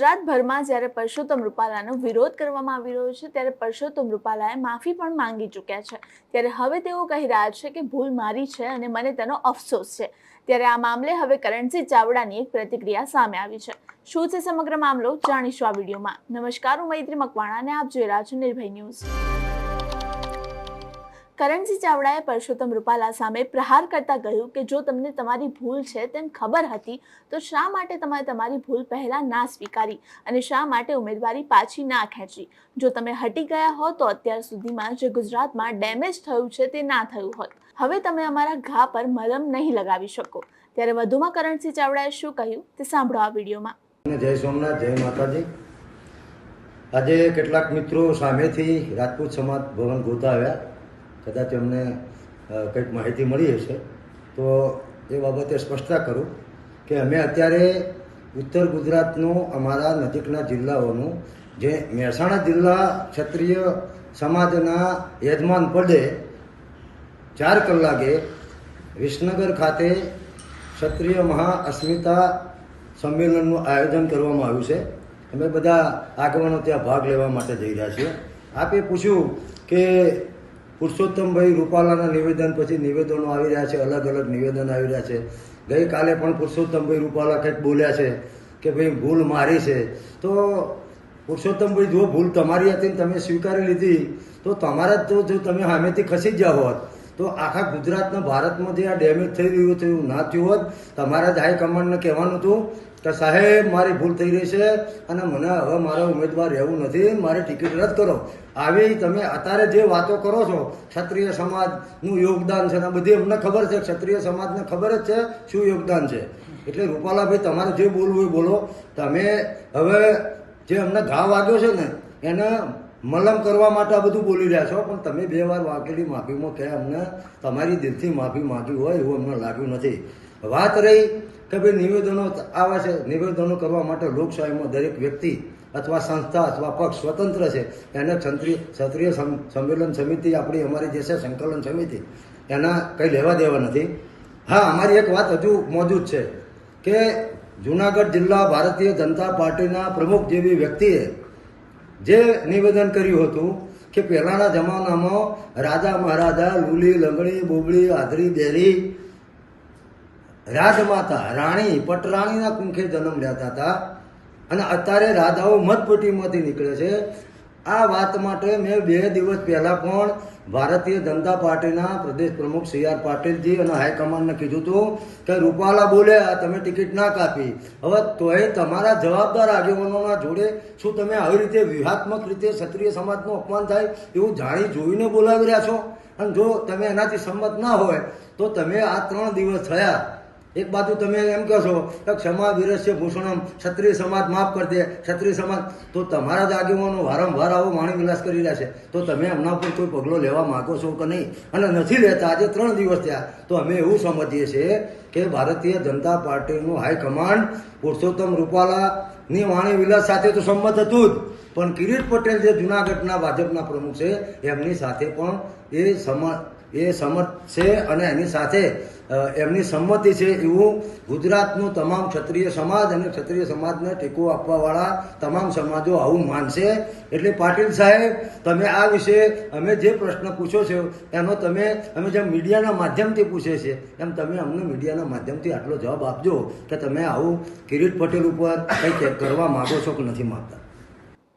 ગુજરાતભરમાં જ્યારે પરસોત્તમ રૂપાલાનો વિરોધ કરવામાં આવી રહ્યો છે, ત્યારે પરસોત્તમ રૂપાલાએ માફી પણ માંગી ચૂક્યા છે. ત્યારે હવે તેઓ કહી રહ્યા છે કે ભૂલ મારી છે અને મને તેનો અફસોસ છે. ત્યારે આ મામલે હવે કરણસિંહ ચાવડાની એક પ્રતિક્રિયા સામે આવી છે. શું છે સમગ્ર મામલો? જાણીશું આ વિડીયોમાં. નમસ્કાર, હું મૈત્રી મકવાણા અને આપ જોઈ રહ્યા છો નિર્ભય ન્યૂઝ. કરણસિંહ ચાવડાએ પરસોત્તમ રૂપાલા સામે પ્રહાર કરતા કહ્યું કે, જો તમને તમારી ભૂલ છે તેમ ખબર હતી, તો શા માટે તમે તમારી ભૂલ પહેલા ના સ્વીકારી અને શા માટે ઉમેદવારી પાછી ના ખેંચી? જો તમે હટી ગયા હો તો અત્યાર સુધીમાં જે ગુજરાતમાં ડેમેજ થયું છે તે ના થયું હોત. હવે તમે અમારા ઘા પર મલમ નહીં લગાવી શકો. ત્યારે વધુમાં કરણસિંહ ચાવડાએ શું કહ્યું? તે સાંભળો આ વિડીયોમાં. જય સોમનાથ, જય માતાજી. આજે કેટલાક મિત્રો સામેથી રાજપૂત સમાજ ભવન ગોતા આવ્યા કદાચ એમને કંઈક માહિતી મળી હશે, તો એ બાબતે સ્પષ્ટતા કરું કે અમે અત્યારે ઉત્તર ગુજરાતનું અમારા નજીકના જિલ્લાઓનું જે મહેસાણા જિલ્લા ક્ષત્રિય સમાજના યજમાન પડે ચાર કલાકે વિસનગર ખાતે ક્ષત્રિય મહા અસ્મિતા સંમેલનનું આયોજન કરવામાં આવ્યું છે. અમે બધા આગેવાનો ત્યાં ભાગ લેવા માટે જઈ રહ્યા છીએ. આપે પૂછ્યું કે પુરુષોત્તમભાઈ રૂપાલાના નિવેદન પછી નિવેદનો આવી રહ્યા છે, અલગ અલગ નિવેદન આવી રહ્યા છે. ગઈકાલે પણ પુરુષોત્તમભાઈ રૂપાલા કંઈક બોલ્યા છે કે ભાઈ, ભૂલ મારી છે. તો પુરુષોત્તમભાઈ, જો ભૂલ તમારી હતી તમે સ્વીકારી લીધી, તો તમારા તો જો તમે સામેથી ખસી જ ગયા હોત તો આખા ગુજરાતના ભારતમાં જે આ ડેમેજ થઈ રહ્યું હતું એવું ના થયું હોત. તમારા જ હાઈકમાન્ડને કહેવાનું હતું કે સાહેબ, મારી ભૂલ થઈ રહી છે અને મને હવે મારા ઉમેદવાર રહેવું નથી, મારી ટિકિટ રદ કરો. આવી તમે અત્યારે જે વાતો કરો છો, ક્ષત્રિય સમાજનું યોગદાન છે ને બધી અમને ખબર છે. ક્ષત્રિય સમાજને ખબર જ છે શું યોગદાન છે. એટલે રૂપાલાભાઈ, તમારે જે બોલવું એ બોલો. તમે હવે જે અમને ઘા વાગ્યો છે ને, એને મલમ કરવા માટે આ બધું બોલી રહ્યા છો, પણ તમે બે વાર વાગેલી માફીમાં કે અમને, તમારી દિલથી માફી માગી હોય એવું અમને લાગ્યું નથી. વાત રહી કે ભાઈ નિવેદનો આવે છે, નિવેદનો કરવા માટે લોકશાહીમાં દરેક વ્યક્તિ અથવા સંસ્થા અથવા પક્ષ સ્વતંત્ર છે. એને ક્ષત્રિય ક્ષત્રિય સમ- સંમેલન સમિતિ આપણી, અમારી જે છે, સંકલન સમિતિ, એના કંઈ લેવા દેવા નથી. હા, અમારી એક વાત હજુ મોજૂદ છે કે જુનાગઢ જિલ્લા ભારતીય જનતા પાર્ટીના પ્રમુખ જેવી વ્યક્તિએ જે નિવેદન કર્યું હતું કે પહેલાંના જમાનામાં રાજા મહારાજા લુલી, લંગડી બોબડી આધરી દેરી, રાજમાતા, રાણી, પટરાણીના કુંખે જન્મ લેતા હતા. અને અત્યારે રાજાઓ મધપટીમાંથી નીકળે છે. આ વાત માટે મેં બે દિવસ પહેલા પણ ભારતીય જનતા પાર્ટીના પ્રદેશ પ્રમુખ સી આર પાટીલજી અને હાઈકમાન્ડને કીધું હતું કે, રૂપાલા બોલ્યા તમે ટિકિટ ના કાપી. હવે તોય તમારા જવાબદાર આગેવાનોના જોડે શું તમે આવી રીતે વ્યૂહાત્મક રીતે ક્ષત્રિય સમાજનું અપમાન થાય એવું જાણી જોઈને બોલાવી રહ્યા છો? અને જો તમે એનાથી સંમત ના હોય, તો તમે આ ત્રણ દિવસ થયા એક બાજુ તમે એમ કહો કે ક્ષમા વિરસ્ય ભૂષણમ, ક્ષત્રિય સમાજ માફ કરી દે ક્ષત્રિય સમાજ. તો તમારા જ આગેવાનો વારંવાર આવો માણી વિલાસ કરી રહ્યા છે. તો તમે એમના ઉપર કોઈ પગલો લેવા માંગો છો કે નહીં? અને નથી લેતા, આજે ત્રણ દિવસ થયા. તો અમે એવું સમજીએ છીએ કે ભારતીય જનતા પાર્ટીનું હાઈકમાન્ડ પુરુષોત્તમ રૂપાલાની વાણી વિલાસ સાથે તો સંમત હતું જ. પણ કિરીટ પટેલ જે જુનાગઢના ભાજપના પ્રમુખ છે, એમની સાથે પણ એ સમ એ સમર્થ છે અને એની સાથે એમની સંમતિ છે એવું ગુજરાતનું તમામ ક્ષત્રિય સમાજ અને ક્ષત્રિય સમાજને ટેકો આપવાવાળા તમામ સમાજો આવું માનશે. એટલે પાટીલ સાહેબ, તમે આ વિશે અમે જે પ્રશ્ન પૂછો છો, એનો તમે, અમે જેમ મીડિયાના માધ્યમથી પૂછે છે, એમ તમે અમને મીડિયાના માધ્યમથી આટલો જવાબ આપજો કે તમે આવું કિરીટ પટેલ ઉપર કંઈક કરવા માગો છો કે નથી માગતા.